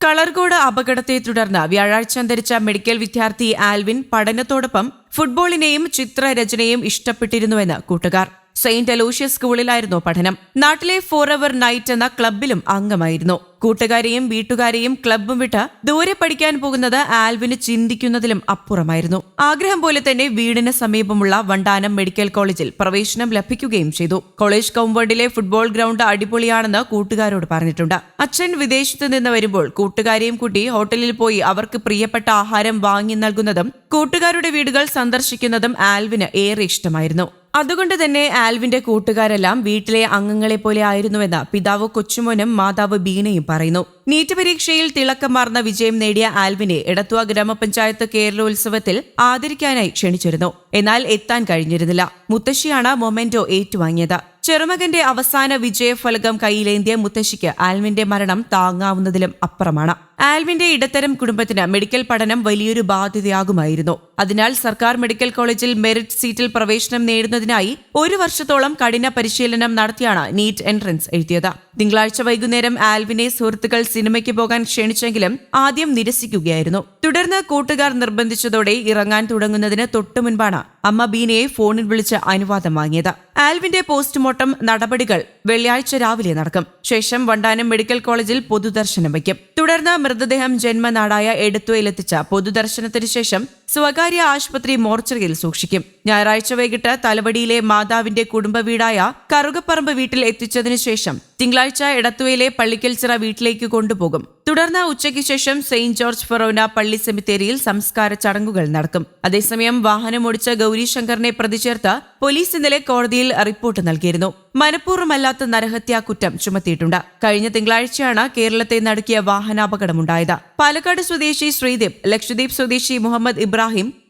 കളർകോട് അപകടത്തെ തുടർന്ന് വ്യാഴാഴ്ച അന്തരിച്ച മെഡിക്കൽ വിദ്യാർത്ഥി ആൽവിൻ പഠനത്തോടൊപ്പം ഫുട്ബോളിനെയും ചിത്രരചനയും ഇഷ്ടപ്പെട്ടിരുന്നുവെന്ന് കൂട്ടുകാർ. സെയിന്റ് അലോഷ്യസ് സ്കൂളിലായിരുന്നു പഠനം. നാട്ടിലെ ഫോർ അവർ നൈറ്റ് എന്ന ക്ലബിലും അംഗമായിരുന്നു. കൂട്ടുകാരെയും വീട്ടുകാരെയും ക്ലബും വിട്ട് ദൂരെ പഠിക്കാൻ പോകുന്നത് ആൽവിന് ചിന്തിക്കുന്നതിലും അപ്പുറമായിരുന്നു. ആഗ്രഹം പോലെ തന്നെ വീടിന് സമീപമുള്ള വണ്ടാനം മെഡിക്കൽ കോളേജിൽ പ്രവേശനം ലഭിക്കുകയും ചെയ്തു. കോളേജ് കോമ്പൗണ്ടിലെ ഫുട്ബോൾ ഗ്രൗണ്ട് അടിപൊളിയാണെന്ന് കൂട്ടുകാരോട് പറഞ്ഞിട്ടുണ്ട്. അച്ഛൻ വിദേശത്ത് നിന്ന് വരുമ്പോൾ കൂട്ടുകാരെയും കൂട്ടി ഹോട്ടലിൽ പോയി അവർക്ക് പ്രിയപ്പെട്ട ആഹാരം വാങ്ങി നൽകുന്നതും കൂട്ടുകാരുടെ വീടുകൾ സന്ദർശിക്കുന്നതും ആൽവിന് ഏറെ ഇഷ്ടമായിരുന്നു. അതുകൊണ്ട് തന്നെ ആൽവിന്റെ കൂട്ടുകാരെല്ലാം വീട്ടിലെ അംഗങ്ങളെ പോലെ ആയിരുന്നുവെന്ന് പിതാവ് കൊച്ചുമോനും മാതാവ് ബീനയും പറയുന്നു. നീറ്റ് പരീക്ഷയിൽ തിളക്കമാർന്ന വിജയം നേടിയ ആൽവിനെ എടത്തുവ ഗ്രാമപഞ്ചായത്ത് കേരളോത്സവത്തിൽ ആദരിക്കാനായി ക്ഷണിച്ചിരുന്നു. എന്നാൽ എത്താൻ കഴിഞ്ഞിരുന്നില്ല. മുത്തശ്ശിയാണ് മൊമെന്റോ ഏറ്റുവാങ്ങിയത്. ചെറുമകന്റെ അവസാന വിജയഫലകം കയ്യിലേന്തിയ മുത്തശ്ശിക്ക് ആൽവിന്റെ മരണം താങ്ങാവുന്നതിലും അപ്പുറമാണ്. ആൽവിന്റെ ഇടത്തരം കുടുംബത്തിന് മെഡിക്കൽ പഠനം വലിയൊരു ബാധ്യതയാകുമായിരുന്നു. അതിനാൽ സർക്കാർ മെഡിക്കൽ കോളേജിൽ മെറിറ്റ് സീറ്റിൽ പ്രവേശനം നേടുന്നതിനായി ഒരു വർഷത്തോളം കഠിന പരിശീലനം നടത്തിയാണ് നീറ്റ് എൻട്രൻസ് എഴുതിയത്. തിങ്കളാഴ്ച വൈകുന്നേരം ആൽവിനെ സുഹൃത്തുക്കൾ സിനിമയ്ക്ക് പോകാൻ ക്ഷണിച്ചെങ്കിലും ആദ്യം നിരസിക്കുകയായിരുന്നു. തുടർന്ന് കൂട്ടുകാർ നിർബന്ധിച്ചതോടെ ഇറങ്ങാൻ തുടങ്ങുന്നതിന് തൊട്ടു മുൻപാണ് അമ്മ ബീനയെ ഫോണിൽ വിളിച്ച് അനുവാദം വാങ്ങിയത്. ആൽവിന്റെ പോസ്റ്റ്മോർട്ടം നടപടികൾ വെള്ളിയാഴ്ച രാവിലെ നടക്കും. ശേഷം വണ്ടാനം മെഡിക്കൽ കോളേജിൽ പൊതുദർശനം വയ്ക്കും. തുടർന്ന് മൃതദേഹം ജന്മനാടായ എടത്തുവയിലെത്തിച്ച പൊതുദർശനത്തിന് ശേഷം സ്വകാര്യ ആശുപത്രി മോർച്ചറിയിൽ സൂക്ഷിക്കും. ഞായറാഴ്ച വൈകിട്ട് തലവടിയിലെ മാതാവിന്റെ കുടുംബ വീടായ കറുകപ്പറമ്പ് വീട്ടിൽ എത്തിച്ചതിനു ശേഷം തിങ്കളാഴ്ച എടത്തുവയിലെ പള്ളിക്കൽച്ചിറ വീട്ടിലേക്ക് കൊണ്ടുപോകും. തുടർന്ന് ഉച്ചയ്ക്ക് ശേഷം സെയിന്റ് ജോർജ് ഫെറോന പള്ളി സെമിത്തേരിയിൽ സംസ്കാര ചടങ്ങുകൾ നടക്കും. അതേസമയം വാഹനമോടിച്ച ഗൗരിശങ്കറിനെ പ്രതിചേർത്ത് പോലീസ് ഇന്നലെ കോടതിയിൽ റിപ്പോർട്ട് നൽകിയിരുന്നു. മനഃപൂർവമല്ലാത്ത നരഹത്യാ കുറ്റം ചുമത്തിയിട്ടുണ്ട്. കഴിഞ്ഞ തിങ്കളാഴ്ചയാണ് കേരളത്തെ നടുക്കിയ വാഹനാപകടമുണ്ടായത്. പാലക്കാട് സ്വദേശി ശ്രീദീപ് ലക്ഷദ്വീപ് സ്വദേശി മുഹമ്മദ് ഇബ്രാഹിം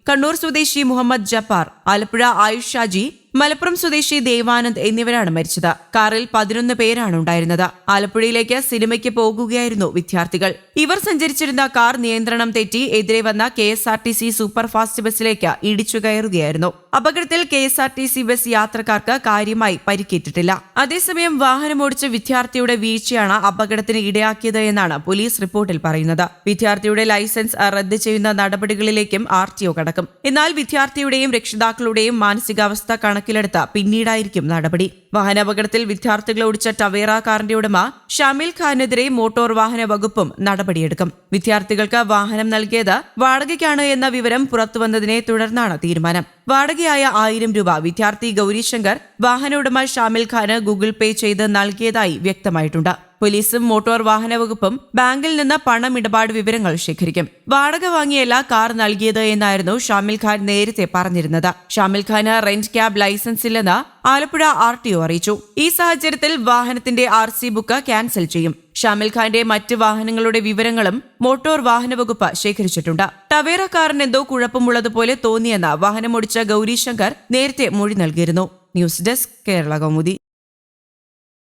കണ്ണൂർ സ്വദേശി മുഹമ്മദ് ജപ്പാർ ആലപ്പുഴ ആയുഷ് ഷാജി മലപ്പുറം സ്വദേശി ദേവാനന്ദ് എന്നിവരാണ് മരിച്ചത്. കാറിൽ പതിനൊന്ന് പേരാണ് ഉണ്ടായിരുന്നത്. ആലപ്പുഴയിലേക്ക് സിനിമയ്ക്ക് പോകുകയായിരുന്നു വിദ്യാർത്ഥികൾ. ഇവർ സഞ്ചരിച്ചിരുന്ന കാർ നിയന്ത്രണം തെറ്റി എതിരെ വന്ന K S R T C super fast ബസ്സിലേക്ക് ഇടിച്ചു കയറുകയായിരുന്നു. അപകടത്തിൽ K S R T C bus യാത്രക്കാർക്ക് കാര്യമായി പരിക്കേറ്റിട്ടില്ല. അതേസമയം വാഹനമോടിച്ച വിദ്യാർത്ഥിയുടെ വീഴ്ചയാണ് അപകടത്തിന് ഇടയാക്കിയത് എന്നാണ് പോലീസ് റിപ്പോർട്ടിൽ പറയുന്നത്. വിദ്യാർത്ഥിയുടെ ലൈസൻസ് റദ്ദ് ചെയ്യുന്ന നടപടികളിലേക്കും ആർ ടി ഒ കടക്കും. എന്നാൽ വിദ്യാർത്ഥിയുടെയും രക്ഷിതാക്കളുടെയും മാനസികാവസ്ഥ കണക്കിലെടുത്ത് പിന്നീടായിരിക്കും നടപടി. വാഹനാപകടത്തിൽ വിദ്യാർത്ഥികൾ ഓടിച്ച ടവേറ കാറിന്റെ ഉടമ ഷമീൽ ഖാനെതിരെ മോട്ടോർ വാഹന വകുപ്പും നടപടിയെടുക്കും. വിദ്യാർത്ഥികൾക്ക് വാഹനം നൽകിയത് വാടകയ്ക്കാണ് എന്ന വിവരം പുറത്തുവന്നതിനെ തുടർന്നാണ് തീരുമാനം. വാടകയായ ആയിരം രൂപ. വിദ്യാർത്ഥി ഗൗരിശങ്കർ വാഹന ഉടമ ഷാമിൽ ഖാന് ഗൂഗിൾ പേ ചെയ്ത് നൽകിയതായി വ്യക്തമായിട്ടുണ്ട്. പോലീസും മോട്ടോർ വാഹന വകുപ്പും ബാങ്കിൽ നിന്ന് പണം ഇടപാട് വിവരങ്ങൾ ശേഖരിക്കും. വാടക വാങ്ങിയല്ല കാർ നൽകിയത് എന്നായിരുന്നു ഷാമിൽ ഖാൻ നേരത്തെ പറഞ്ഞിരുന്നത്. ഷാമിൽ ഖാന് റെന്റ് ക്യാബ് ലൈസൻസ് ഇല്ലെന്ന് ആലപ്പുഴ ആർ ടി ഒ അറിയിച്ചു. ഈ സാഹചര്യത്തിൽ വാഹനത്തിന്റെ ആർ സി ബുക്ക് ക്യാൻസൽ ചെയ്യും. ഷാമിൽ ഖാന്റെ മറ്റ് വാഹനങ്ങളുടെ വിവരങ്ങളും മോട്ടോർ വാഹന വകുപ്പ് ശേഖരിച്ചിട്ടുണ്ട്. ടവേറ കാറിന് എന്തോ കുഴപ്പമുള്ളതുപോലെ തോന്നിയെന്ന് വാഹനമോടിച്ച ഗൗരി ശങ്കർ നേരത്തെ മൊഴി നൽകിയിരുന്നു. News desk Kerala Kaumudi.